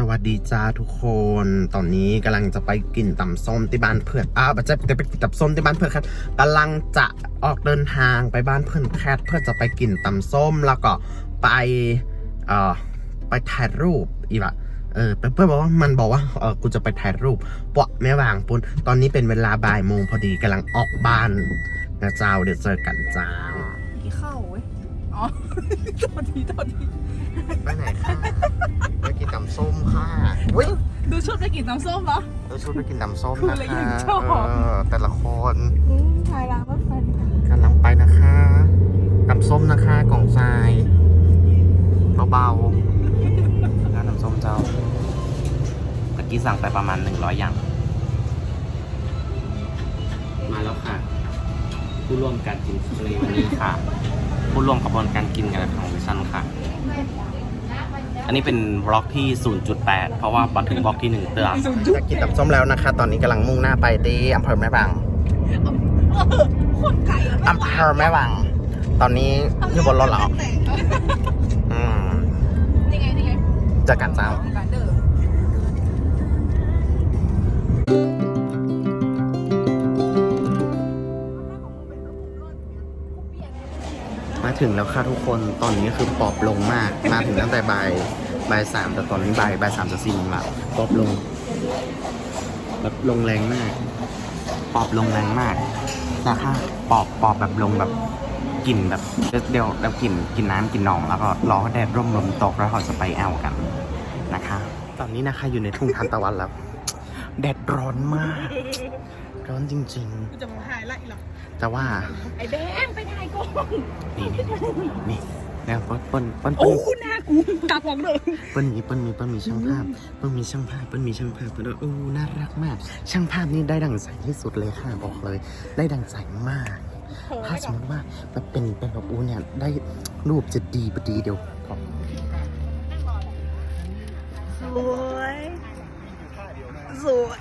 สวัสดีจ้าทุกคน ตอนนี้กำลังจะไปกินตำส้มที่บ้านเพื่อนอ้าวไม่ใช่จะไปกินตำส้มที่บ้านเพื่อนครับกำลังจะออกเดินทางไปบ้านเพื่อนแคทเพื่อจะไปกินตำส้มแล้วก็ไปเอ่อไปถ่ายรูปอีกอะเออเพื่อนบอกว่ามันบอกว่าเออกูจะไปถ่ายรูปปะแม่วางปุนตอนนี้เป็นเวลาบ่ายโมงพอดีกำลังออกบ้านนะเจ้าเดี๋ยวเจอกันจ้ากี่เข้าเว้ยอ๋อโทษทีโทษทีไปไหนค่ะไปกินตำ ส้มค่ะอุ้ยดูชุดไปกินน้ำส้มเหรอเราชุดไปกินน้ำส้มคือนะอะไรคะยังชอบ เออแต่ละคนถ่ายล้างรถไฟกำลังไปนะคะน้ำส้มนะคะกล่องทรายเบาๆร้านน้ำส้มเจ้าเมื่อกี้สั่งไปประมาณ 100 อย่าง มาแล้วค่ะ ผู้ร่วมการกินในวันนี้ค่ะ ผู้ร่วมกระบวนการกินกันของดิฉันค่ะ อันนี้เป็นบล็อกที่ 0.8 เพราะว่าบันถึงบล็อกที่ 1 เตือนจะกินน้ำส้มแล้วนะคะ ตอนนี้กำลังมุ่งหน้าไปที่อำเภอแม่บางคนไก่อะอำเภอแม่บาง ตอนนี้อยู่บนรถแล้วอืมนี่ไงนี่ไงเจอกันเจ้าการเดอร์มาถึงแล้วค่ะทุกคน ตอนนี้คือปอบลงมาก มาถึงตั้งแต่บ่าย บ่ายสามแต่ตอนนี้บ่ายบ่ายสามจะสี่โมงแล้วปอบลงแบบลงแรงมาก ปอบลงแรงมากนะคะปอบปอบแบบลงแบบกลิ่นแบบเดี๋ยวแบบกลิ่นกลิ่นน้ำกลิ่นหนองแล้วก็รอให้แดดร่มลมตกแล้วเขาจะไปแอลกันนะคะ ตอนนี้นะคะอยู่ในทุ่งทานตะวันแล้วแดดร้อนมาก ร้อนจริงกูจะมาถ่ายไล่หรอๆแต่ว่าไอ้แดงไปถ่ายก่อนนี่นี่นี่ แล้วเปิ้ลเปิ้ลเปิ้ลโอ้เปิ้ลหน้ากูตาหวังเลยเปิ้ลมีเปิ้ลมีเปิ้ลมีช่างภาพเปิ้ลมีช่างภาพเปิ้ลมีช่างภาพเปิ้ลโอ้น่ารักมาก ช่างภาพนี่ได้ดังใจที่สุดเลยค่ะบอกเลย ได้ดังใจมากถ้าสมมติว่าแบบเป็นเป็นแบบอูเนี่ยได้รูปจะดีบดีเดียวพอสวยสวย